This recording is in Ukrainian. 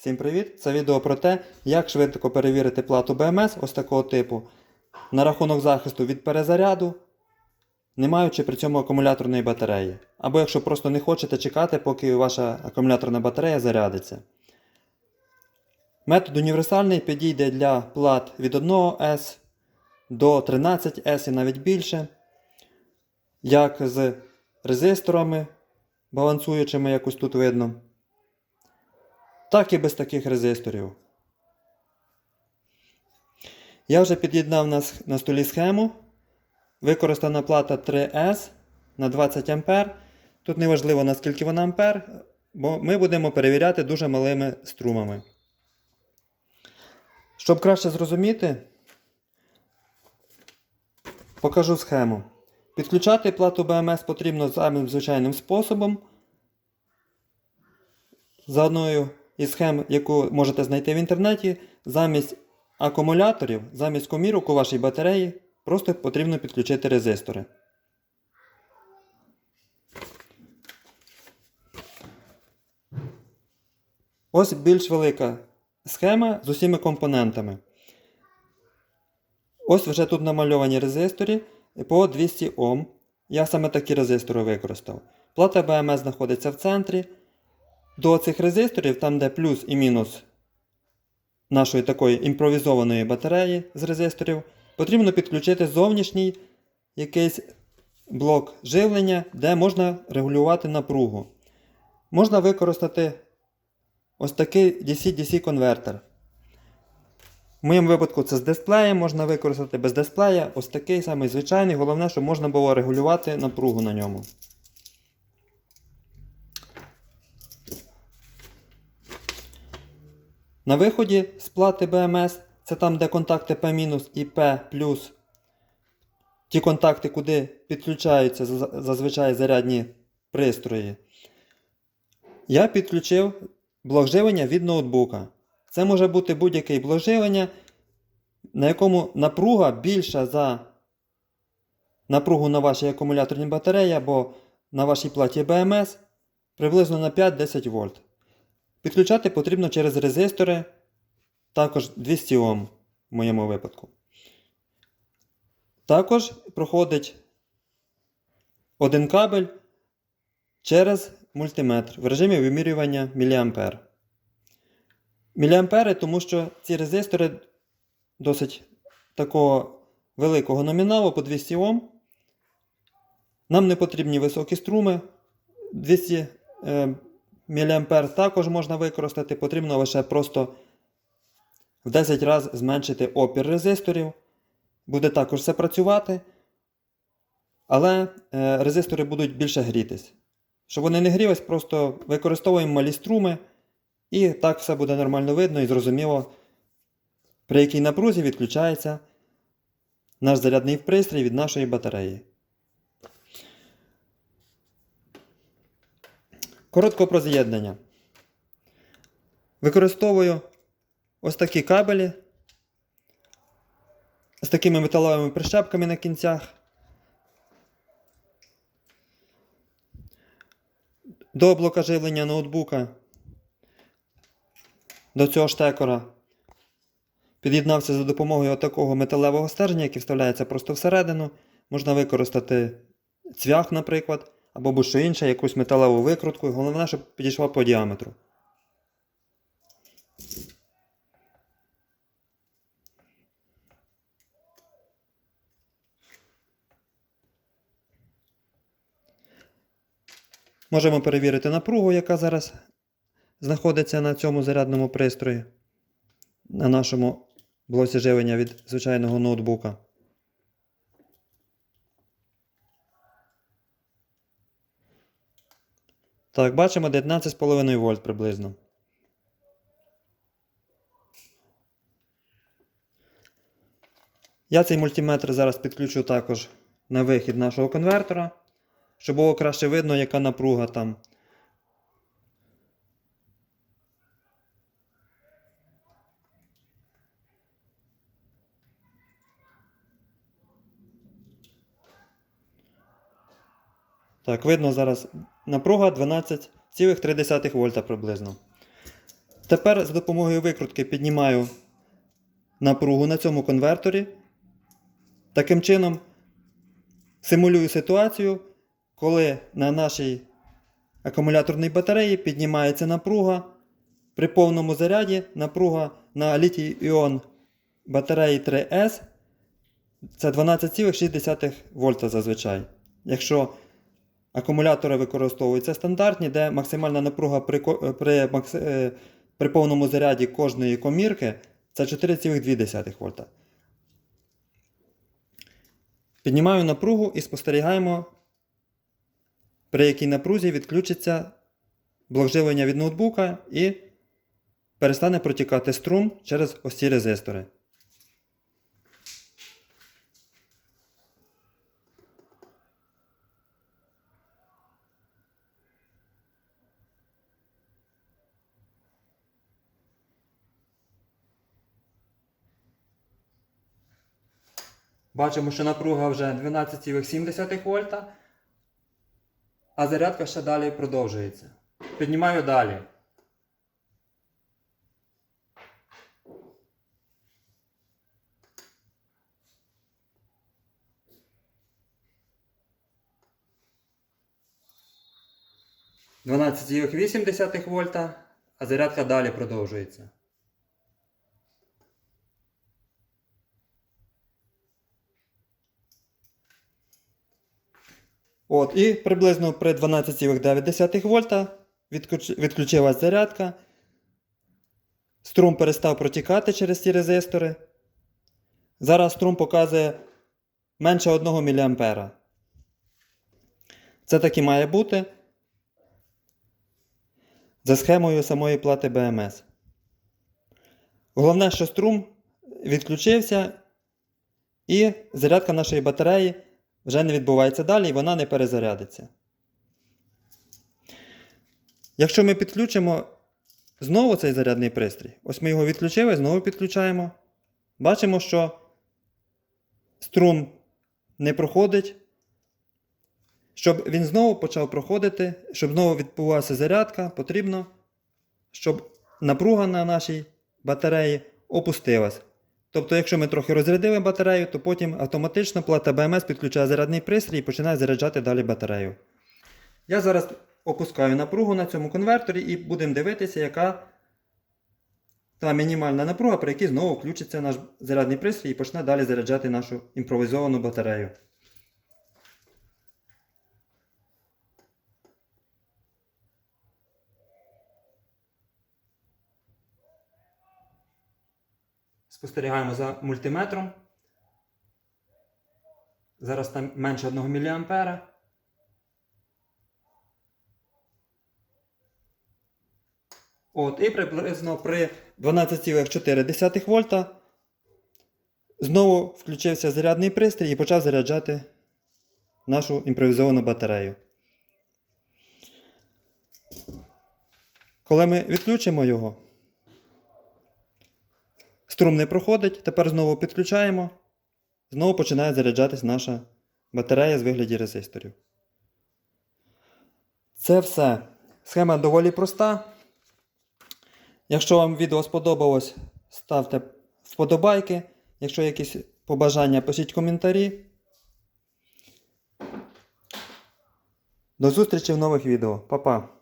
Всім привіт! Це відео про те, як швидко перевірити плату БМС ось такого типу на рахунок захисту від перезаряду, не маючи при цьому акумуляторної батареї. Або якщо просто не хочете чекати, поки ваша акумуляторна батарея зарядиться. Метод універсальний підійде для плат від 1С до 13С і навіть більше, як з резисторами балансуючими, як ось тут видно так і без таких резисторів. Я вже під'єднав на, столі схему. Використана плата 3S на 20 А. Тут не важливо наскільки вона ампер, бо ми будемо перевіряти дуже малими струмами. Щоб краще зрозуміти, покажу схему. Підключати плату BMS потрібно самим звичайним способом за одною із схем, яку можете знайти в інтернеті, замість акумуляторів, замість комірок у вашій батареї, просто потрібно підключити резистори. Ось більш велика схема з усіма компонентами. Ось вже тут намальовані резистори по 200 Ом. Я саме такі резистори використав. Плата BMS знаходиться в центрі. До цих резисторів, там де плюс і мінус нашої такої імпровізованої батареї з резисторів, потрібно підключити зовнішній якийсь блок живлення, де можна регулювати напругу. Можна використати ось такий DC-DC конвертер. В моєму випадку це з дисплеєм, можна використати без дисплея, ось такий самий звичайний. Головне, щоб можна було регулювати напругу на ньому. На виході з плати BMS, це там, де контакти P- і P+, ті контакти, куди підключаються зазвичай зарядні пристрої. Я підключив блок від ноутбука. Це може бути будь-який блок на якому напруга більша за напругу на вашій акумуляторній батареї або на вашій платі BMS приблизно на 5-10 вольт. Підключати потрібно через резистори, також 200 Ом в моєму випадку. Також проходить один кабель через мультиметр в режимі вимірювання мА. Міліампери, тому що ці резистори досить такого великого номіналу по 200 Ом. Нам не потрібні високі струми. 200 е, мА також можна використати, потрібно лише просто в 10 разів зменшити опір резисторів. Буде також все працювати. Але е, резистори будуть більше грітись. Щоб вони не грілись, просто використовуємо малі струми. І так все буде нормально видно і зрозуміло, при якій напрузі відключається наш зарядний пристрій від нашої батареї. Коротко про з'єднання. Використовую ось такі кабелі з такими металевими прищепками на кінцях. До блока живлення ноутбука до цього штекора під'єднався за допомогою такого металевого стержня, який вставляється просто всередину. Можна використати цвях, наприклад, або будь-що інше, якусь металеву викрутку. Головне, щоб підійшла по діаметру. Можемо перевірити напругу, яка зараз знаходиться на цьому зарядному пристрої, на нашому блоці живлення від звичайного ноутбука. Так, бачимо 19,5 вольт приблизно. Я цей мультиметр зараз підключу також на вихід нашого конвертера, щоб було краще видно, яка напруга там. Так, видно зараз напруга 12,3 вольта приблизно. Тепер за допомогою викрутки піднімаю напругу на цьому конверторі. Таким чином симулюю ситуацію, коли на нашій акумуляторній батареї піднімається напруга. При повному заряді напруга на літій іон батареї 3S це 12,6 вольта зазвичай. Якщо акумулятори використовуються стандартні, де максимальна напруга при, при, е, при повному заряді кожної комірки це 4,2 вольта. Піднімаю напругу і спостерігаємо, при якій напрузі відключиться блок живлення від ноутбука і перестане протікати струм через ось ці резистори. Бачимо, що напруга вже 12,7 вольта, а зарядка ще далі продовжується. Піднімаю далі. Дванадцять вольта, а зарядка далі продовжується. От, і приблизно при 12,9 вольта відключилась зарядка. Струм перестав протікати через ці резистори. Зараз струм показує менше 1 мА. Це так і має бути за схемою самої плати БМС. Головне, що струм відключився і зарядка нашої батареї вже не відбувається далі і вона не перезарядиться. Якщо ми підключимо знову цей зарядний пристрій, ось ми його відключили, знову підключаємо. Бачимо, що струм не проходить. Щоб він знову почав проходити, щоб знову відбувалася зарядка, потрібно, щоб напруга на нашій батареї опустилась. Тобто, якщо ми трохи розрядили батарею, то потім автоматично плата БМС підключає зарядний пристрій і починає заряджати далі батарею. Я зараз опускаю напругу на цьому конверторі і будемо дивитися, яка та мінімальна напруга, при якій знову включиться наш зарядний пристрій і почне далі заряджати нашу імпровізовану батарею. Спостерігаємо за мультиметром. Зараз там менше 1 мА. От, і приблизно при 12,4 вольта знову включився зарядний пристрій і почав заряджати нашу імпровізовану батарею. Коли ми відключимо його, Струм не проходить, тепер знову підключаємо. Знову починає заряджатись наша батарея з вигляді резисторів. Це все. Схема доволі проста. Якщо вам відео сподобалось, ставте вподобайки. Якщо якісь побажання, пишіть коментарі. До зустрічі в нових відео. Па-па!